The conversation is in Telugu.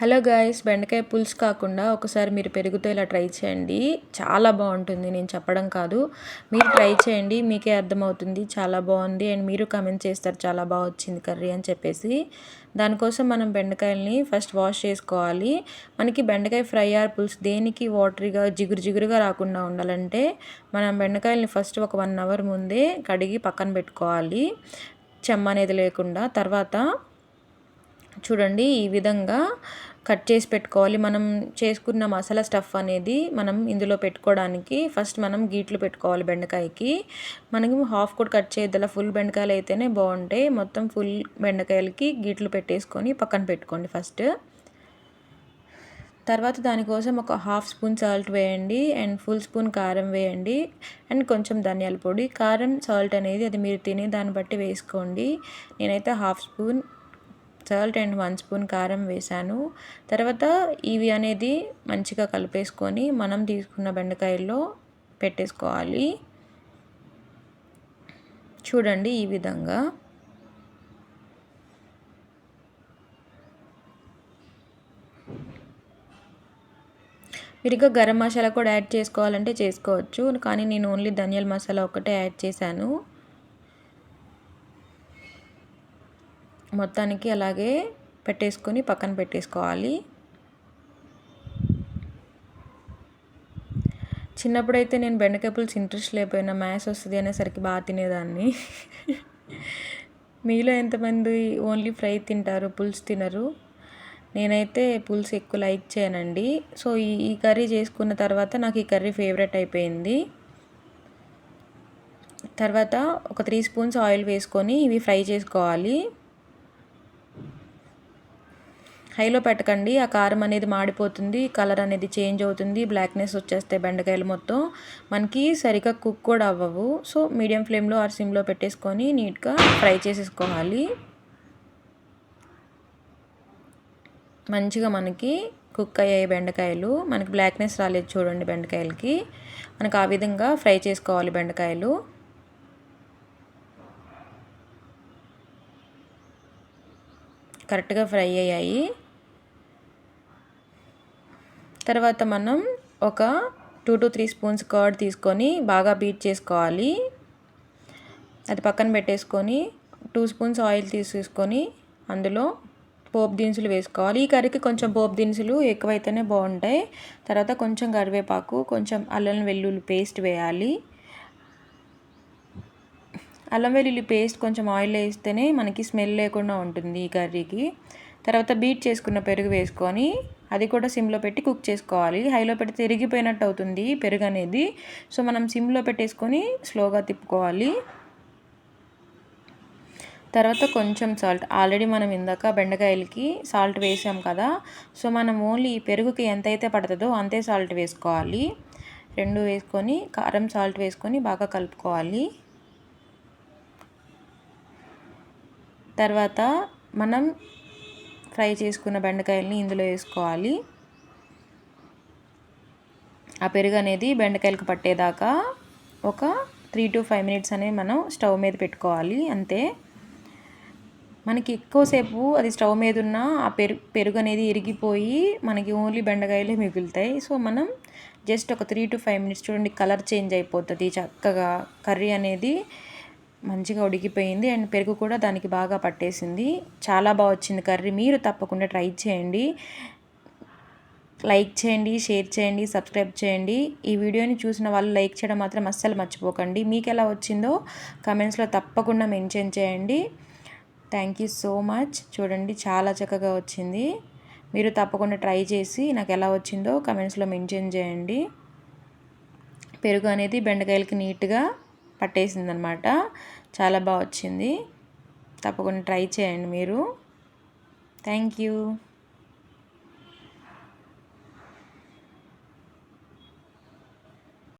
హలో గాయస్ బెండకాయ పులుసు కాకుండా ఒకసారి మీరు పెరుగుతో ఇలా ట్రై చేయండి. చాలా బాగుంటుంది నేను చెప్పడం కాదు. మీరు ట్రై చేయండి మీకే అర్థమవుతుంది చాలా బాగుంది. అండ్ మీరు కమెంట్ చేస్తారు చాలా బాగా వచ్చింది కర్రీ అని చెప్పేసి. దానికోసం మనం బెండకాయల్ని ఫస్ట్ వాష్ చేసుకోవాలి. మనకి బెండకాయ ఫ్రై ఆర్ పులుసు దేనికి వాటరీగా జిగురు జిగురుగా రాకుండా ఉండాలంటే మనం బెండకాయల్ని ఫస్ట్ ఒక వన్ అవర్ ముందే కడిగి పక్కన పెట్టుకోవాలి. చెమ్మ అనేది లేకుండా. తర్వాత చూడండి ఈ విధంగా కట్ చేసి పెట్టుకోవాలి. మనం చేసుకున్న మసాలా స్టఫ్ అనేది మనం ఇందులో పెట్టుకోవడానికి ఫస్ట్ మనం గీట్లు పెట్టుకోవాలి బెండకాయకి. మనకి హాఫ్ కూడా కట్ చేయద్దు ఫుల్ బెండకాయలు అయితేనే బాగుంటాయి. మొత్తం ఫుల్ బెండకాయలకి గీట్లు పెట్టేసుకొని పక్కన పెట్టుకోండి ఫస్ట్. తర్వాత దానికోసం ఒక హాఫ్ స్పూన్ సాల్ట్ వేయండి అండ్ ఫుల్ స్పూన్ కారం వేయండి అండ్ కొంచెం ధనియాల పొడి. కారం సాల్ట్ అనేది అది మీరు తినే దాన్ని బట్టి వేసుకోండి. నేనైతే half spoon salt and one spoon కారం వేసాను తర్వాత ఇవి అనేది మంచిగా కలిపేసుకొని మనం తీసుకున్న బెండకాయల్లో పెట్టేసుకోవాలి. చూడండి ఈ విధంగా. మీరు గరం మసాలా కూడా యాడ్ చేసుకోవాలంటే చేసుకోవచ్చు. కానీ నేను ఓన్లీ ధనియాల మసాలా ఒకటే యాడ్ చేశాను. మొత్తానికి అలాగే పెట్టేసుకొని పక్కన పెట్టేసుకోవాలి. చిన్నప్పుడైతే నేను బెండకాయ పులుసు ఇంట్రెస్ట్ లేకపోయినా మ్యాథ్స్ వస్తుంది అనేసరికి బాగా తినేదాన్ని. మీలో ఎంతమంది ఓన్లీ ఫ్రై తింటారు పులుసు తినరు? నేనైతే పులుసు ఎక్కువ లైక్ చేయనండి. సో ఈ ఈ కర్రీ చేసుకున్న తర్వాత నాకు ఈ కర్రీ ఫేవరెట్ అయిపోయింది. తర్వాత ఒక త్రీ స్పూన్స్ ఆయిల్ వేసుకొని ఇవి ఫ్రై చేసుకోవాలి. హైలో పెట్టకండి. ఆ కారం అనేది మాడిపోతుంది. కలర్ అనేది చేంజ్ అవుతుంది. బ్లాక్నెస్ వచ్చేస్తే బెండకాయలు మొత్తం. మనకి సరిగ్గా కుక్ కూడా అవ్వవు. సో మీడియం ఫ్లేమ్లో ఆర్ సిమ్లో పెట్టేసుకొని నీట్గా ఫ్రై చేసేసుకోవాలి. మంచిగా మనకి కుక్ అయ్యాయి బెండకాయలు. మనకి బ్లాక్నెస్ రాలేదు చూడండి బెండకాయలకి. మనకు ఆ విధంగా ఫ్రై చేసుకోవాలి బెండకాయలు. కరెక్ట్గా ఫ్రై అయ్యాయి. తర్వాత మనం ఒక two to three spoons curd తీసుకొని బాగా బీట్ చేసుకోవాలి. అది పక్కన పెట్టేసుకొని టూ స్పూన్స్ ఆయిల్ తీసేసుకొని అందులో పోపు దినుసులు వేసుకోవాలి. ఈ కర్రీకి కొంచెం పోపు దినుసులు ఎక్కువైతేనే బాగుంటాయి. తర్వాత కొంచెం కరివేపాకు కొంచెం అల్లం వెల్లుల్లి పేస్ట్ వేయాలి. అల్లం వెల్లుల్లి పేస్ట్ కొంచెం ఆయిల్ వేస్తేనే మనకి స్మెల్ లేకుండా ఉంటుంది ఈ కర్రీకి. తర్వాత బీట్ చేసుకున్న పెరుగు వేసుకొని అది కూడా సిమ్లో పెట్టి కుక్ చేసుకోవాలి. హైలో పెడితే తిరిగిపోయినట్టు అవుతుంది పెరుగు అనేది. సో మనం సిమ్లో పెట్టేసుకొని స్లోగా తిప్పుకోవాలి. తర్వాత కొంచెం సాల్ట్. ఆల్రెడీ మనం ఇందాక బెండకాయలకి సాల్ట్ వేసాం కదా. సో మనం ఓన్లీ పెరుగుకి ఎంతైతే పడుతుందో అంతే సాల్ట్ వేసుకోవాలి. రెండు వేసుకొని కారం సాల్ట్ వేసుకొని బాగా కలుపుకోవాలి. తర్వాత మనం ఫ్రై చేసుకున్న బెండకాయలని ఇందులో వేసుకోవాలి. ఆ పెరుగు అనేది బెండకాయలకు పట్టేదాకా ఒక త్రీ టు ఫైవ్ మినిట్స్ అనేది మనం స్టవ్ మీద పెట్టుకోవాలి అంతే. మనకి ఎక్కువసేపు అది స్టవ్ మీద ఉన్న ఆ పెరుగు పెరుగు అనేది ఇరిగిపోయి మనకి ఓన్లీ బెండకాయలే మిగులుతాయి. సో మనం జస్ట్ ఒక త్రీ టు ఫైవ్ మినిట్స్ చూడండి కలర్ చేంజ్ అయిపోతుంది. చక్కగా కర్రీ అనేది మంచిగా ఉడికిపోయింది అండ్ పెరుగు కూడా దానికి బాగా పట్టేసింది. చాలా బాగా వచ్చింది కర్రీ. మీరు తప్పకుండా ట్రై చేయండి. లైక్ చేయండి షేర్ చేయండి సబ్స్క్రైబ్ చేయండి. ఈ వీడియోని చూసిన వాళ్ళు లైక్ చేయడం మాత్రం అస్సలు మర్చిపోకండి. మీకు ఎలా వచ్చిందో కమెంట్స్లో తప్పకుండా మెన్షన్ చేయండి. థ్యాంక్ యూ సో మచ్ చూడండి చాలా చక్కగా వచ్చింది. మీరు తప్పకుండా ట్రై చేసి నాకు ఎలా వచ్చిందో కమెంట్స్లో మెన్షన్ చేయండి. పెరుగు అనేది బెండకాయలకి నీట్గా పట్టేసిందనమాట. చాలా బాగా వచ్చింది. తప్పకుండా ట్రై చేయండి మీరు. Thank you.